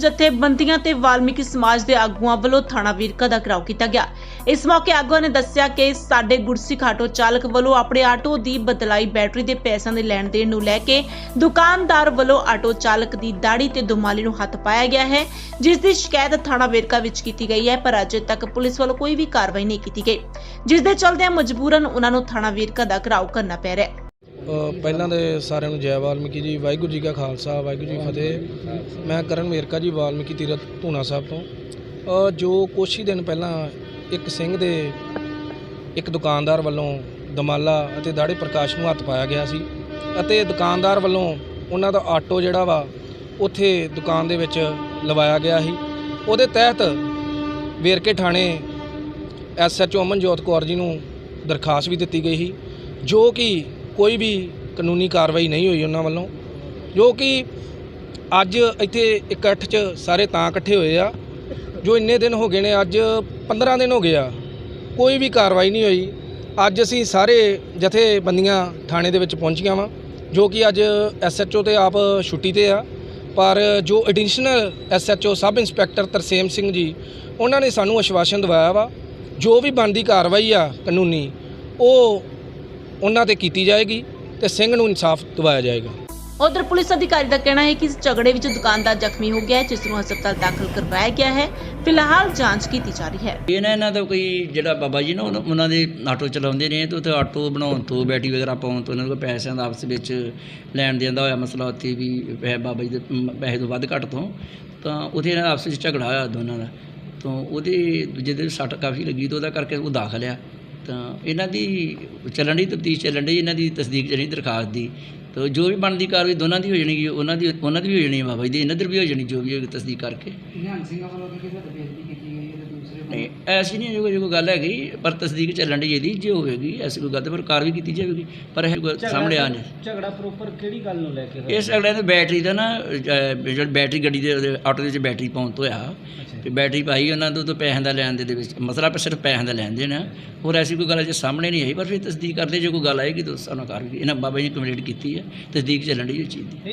ਜਥੇਬੰਦੀਆਂ ਤੇ ਵਾਲਮੀਕੀ ਸਮਾਜ ਦੇ ਆਗੂਆਂ ਵੱਲੋਂ ਥਾਣਾ ਵੀਰਕਾ ਦਾ ਘਿਰਾਓ ਕੀਤਾ ਗਿਆ। ਇਸ ਮੌਕੇ ਆਗੂਆਂ ਨੇ ਦੱਸਿਆ ਕਿ ਸਾਡੇ ਗੁਰਸਿੱਖ ਆਟੋ ਚਾਲਕ ਵੱਲੋਂ ਆਪਣੇ ਆਟੋ ਦੀ ਬਦਲਾਈ ਬੈਟਰੀ ਦੇ ਪੈਸਿਆਂ ਦੇ ਲੈਣ ਦੇਣ ਨੂੰ ਲੈ ਕੇ ਦੁਕਾਨਦਾਰ ਵੱਲੋਂ ਆਟੋ ਚਾਲਕ ਦੀ ਦਾੜੀ ਤੇ ਦੁਮਾਲੀ ਨੂੰ ਹੱਥ ਪਾਇਆ ਗਿਆ ਹੈ, ਜਿਸ ਦੀ ਸ਼ਿਕਾਇਤ ਥਾਣਾ ਵੇਰਕਾ ਵਿੱਚ ਕੀਤੀ ਗਈ ਹੈ, ਪਰ ਅਜੇ ਤੱਕ ਪੁਲਿਸ ਵੱਲੋਂ ਕੋਈ ਵੀ ਕਾਰਵਾਈ ਨਹੀਂ ਕੀਤੀ ਗਈ। ਜਿਸ ਦੇ ਚਲਦਿਆਂ ਮਜਬੂਰਨ ਉਹਨਾਂ ਨੂੰ ਥਾਣਾ ਵੇਰਕਾ ਦਾ ਘਿਰਾਓ ਕਰਨਾ ਪੈ ਰਿਹਾ ਹੈ। ਪਹਿਲਾਂ ਦੇ ਸਾਰਿਆਂ ਨੂੰ ਜੈ ਵਾਲਮੀਕੀ ਜੀ, ਵਾਹਿਗੁਰੂ ਜੀ ਕਾ ਖਾਲਸਾ, ਵਾਹਿਗੁਰੂ ਜੀ ਕੀ ਫਤਿਹ। ਮੈਂ ਕਰਨ ਮੇਰਕਾ ਜੀ, ਵਾਲਮੀਕੀ ਤੀਰਥ ਧੂਣਾ ਸਾਹਿਬ ਤੋਂ। ਜੋ ਕੁਛ ਹੀ ਦਿਨ ਪਹਿਲਾਂ ਇੱਕ ਸਿੰਘ ਦੇ ਇੱਕ ਦੁਕਾਨਦਾਰ ਵੱਲੋਂ ਦਮਾਲਾ ਅਤੇ ਦਾੜੇ ਪ੍ਰਕਾਸ਼ ਨੂੰ ਹੱਥ ਪਾਇਆ ਗਿਆ ਸੀ ਅਤੇ ਦੁਕਾਨਦਾਰ ਵੱਲੋਂ ਉਹਨਾਂ ਦਾ ਆਟੋ ਜਿਹੜਾ ਵਾ, ਉੱਥੇ ਦੁਕਾਨ ਦੇ ਵਿੱਚ ਲਵਾਇਆ ਗਿਆ ਸੀ। ਉਹਦੇ ਤਹਿਤ ਵੇਰਕੇ ਥਾਣੇ ਐਸਐਚਓ ਅਮਨਜੋਤ ਕੌਰ ਜੀ ਨੂੰ ਦਰਖਾਸਤ ਵੀ ਦਿੱਤੀ ਗਈ ਸੀ, ਜੋ ਕਿ ਕੋਈ ਵੀ ਕਾਨੂੰਨੀ ਕਾਰਵਾਈ ਨਹੀਂ ਹੋਈ ਉਹਨਾਂ ਵੱਲੋਂ। ਜੋ ਕਿ ਅੱਜ ਇੱਥੇ ਇਕੱਠ 'ਚ ਸਾਰੇ ਤਾਂ ਇਕੱਠੇ ਹੋਏ ਆ। ਜੋ ਇੰਨੇ ਦਿਨ ਹੋ ਗਏ ਨੇ, ਅੱਜ 15 ਦਿਨ ਹੋ ਗਏ ਆ। ਕੋਈ ਵੀ ਕਾਰਵਾਈ ਨਹੀਂ ਹੋਈ। ਅੱਜ ਅਸੀਂ ਸਾਰੇ ਜਥੇਬੰਦੀਆਂ ਥਾਣੇ ਦੇ ਵਿੱਚ ਪਹੁੰਚੀਆਂ ਵਾਂ, ਜੋ ਕਿ ਅੱਜ ਐਸਐਚਓ ਤੇ ਆਪ ਛੁੱਟੀ ਤੇ ਆ। ਪਰ ਜੋ additional SHO sub inspector Tarsem Singh ji, ਉਹਨਾਂ ਨੇ ਸਾਨੂੰ ਅਸ਼ਵਾਸਨ ਦਿਵਾਇਆ ਵਾ, ਜੋ ਵੀ ਬਣਦੀ ਕਾਰਵਾਈ ਆ ਕਾਨੂੰਨੀ, ਉਹ ਉਹਨਾਂ ਤੇ ਕੀਤੀ ਜਾਏਗੀ ਤੇ ਸਿੰਘ ਨੂੰ ਇਨਸਾਫ ਦਿਵਾਇਆ ਜਾਏਗਾ। ਉਧਰ ਪੁਲਿਸ ਅਧਿਕਾਰੀ ਦਾ ਕਹਿਣਾ ਹੈ ਕਿ ਇਸ ਝਗੜੇ ਵਿੱਚ ਦੁਕਾਨਦਾਰ ਜ਼ਖਮੀ ਹੋ ਗਿਆ ਹੈ ਜਿਸ ਨੂੰ ਹਸਪਤਾਲ ਦਾਖਲ ਕਰਵਾਇਆ ਗਿਆ ਹੈ। ਫਿਲਹਾਲ ਜਾਂਚ ਕੀਤੀ ਜਾ ਰਹੀ ਹੈ। ਇਹ ਨਾ ਇਹਨਾਂ ਦਾ ਕੋਈ ਜਿਹੜਾ ਬਾਬਾ ਜੀ ਨਾ ਉਹਨਾਂ- ਉਹਨਾਂ ਦੇ ਆਟੋ ਚਲਾਉਂਦੇ ਨੇ ਤੇ ਉੱਥੇ ਆਟੋ ਬਣਾਉਣ ਤੋਂ ਬੈਟਰੀ ਵਗੈਰਾ ਪਾਉਣ ਤੋਂ ਇਹਨਾਂ ਕੋਲ ਪੈਸਿਆਂ ਦਾ ਆਪਸ ਵਿੱਚ ਲੈਣ ਦੇਣ ਦਾ ਹੋਇਆ ਮਸਲਾ ਉੱਥੇ ਵੀ ਪੈ- ਬਾਬਾ ਜੀ ਦੇ ਮ, ਪੈਸੇ ਤੋਂ ਵੱਧ ਘੱਟ ਤੋਂ। ਤਾਂ ਉੱਥੇ ਇਹਨਾਂ ਦਾ ਆਪਸ ਵਿੱਚ ਝਗੜਾ ਹੋਇਆ ਦੋਨਾਂ ਦਾ। ਤਾਂ ਉਹਦੇ ਦੂਜੇ ਦੇ ਸੱਟ ਕਾਫੀ ਲੱਗੀ ਤਾਂ ਉਹਦਾ ਕਰਕੇ ਉਹ ਦਾਖਲ ਆ। ਤਾਂ ਇਹਨਾਂ ਦੀ ਚੱਲਣ ਦੀ ਤਫਤੀਸ਼ ਚੱਲਣ ਦੀ ਇਹਨਾਂ ਦੀ ਤਸਦੀਕ ਚੱਲਣੀ ਦਰਖਾਸਤ ਦੀ ਤਾਂ ਜੋ ਵੀ ਬਣਦੀ ਕਾਰਵਾਈ ਦੋਨਾਂ ਦੀ ਹੋ ਜਾਣੀ ਗੀ, ਉਹਨਾਂ ਦੀ ਉਹਨਾਂ ਦੀ ਵੀ ਹੋ ਜਾਣੀ ਹੈ ਬਾਬਾ ਜੀ ਦੀ ਇਹਨਾਂ ਦੀ ਵੀ ਹੋ ਜਾਣੀ ਜੋ ਵੀ ਹੋਏਗੀ ਤਸਦੀਕ ਕਰਕੇ। ਨਹੀਂ ਐਸੀ ਨਹੀਂ ਜੋ ਕੋਈ ਗੱਲ ਹੈਗੀ ਪਰ ਤਸਦੀਕ ਚੱਲਣ ਦੀ ਇਹਦੀ ਜੇ ਹੋਵੇਗੀ ਐਸੀ ਕੋਈ ਗੱਲ ਤੇ ਪਰ ਕਾਰਵਾਈ ਕੀਤੀ ਜਾਵੇਗੀ ਪਰ ਇਹ ਕੋਈ ਸਾਹਮਣੇ ਆ ਨਹੀਂ ਝਗੜਾ ਪ੍ਰੋਪਰ ਕਿਹੜੀ ਗੱਲ ਨੂੰ ਲੈ ਕੇ ਹੋਇਆ? ਇਸ ਅਗਲੇ ਨੇ ਬੈਟਰੀ ਦਾ ਨਾ ਜਿਹੜੀ ਬੈਟਰੀ ਗੱਡੀ ਦੇ ਆਟੋ ਦੇ ਵਿੱਚ ਬੈਟਰੀ ਪਾਉਣ ਤੋਂ ਹੋਇਆ ਤੇ ਬੈਟਰੀ ਪਾਈ ਉਹਨਾਂ ਤੋਂ ਤੋਂ ਪੈਸਿਆਂ ਦਾ ਲੈਣ ਦੇ ਦੇ ਵਿੱਚ ਮਸਲਾ ਪਰ ਸਿਰਫ ਪੈਸਿਆਂ ਦਾ ਲੈਣ ਦੇਣਾ ਹੋਰ ਐਸੀ ਕੋਈ ਗੱਲ ਅਜੇ ਸਾਹਮਣੇ ਨਹੀਂ ਆਈ ਪਰ ਫਿਰ ਤਸਦੀਕ ਕਰਦੇ ਜੇ ਕੋਈ ਗੱਲ ਆਏਗੀ ਤਾਂ ਸਾਨੂੰ ਕਾਰਵਾਈ ਇਹਨਾਂ ਬਾਬਾ ਜੀ ਕੰਪਲੀਟ ਕੀਤੀ ਹੈ ਤਸਦੀਕ ਚੱਲਣ ਦੀ ਇਸ ਚੀਜ਼ ਦੀ।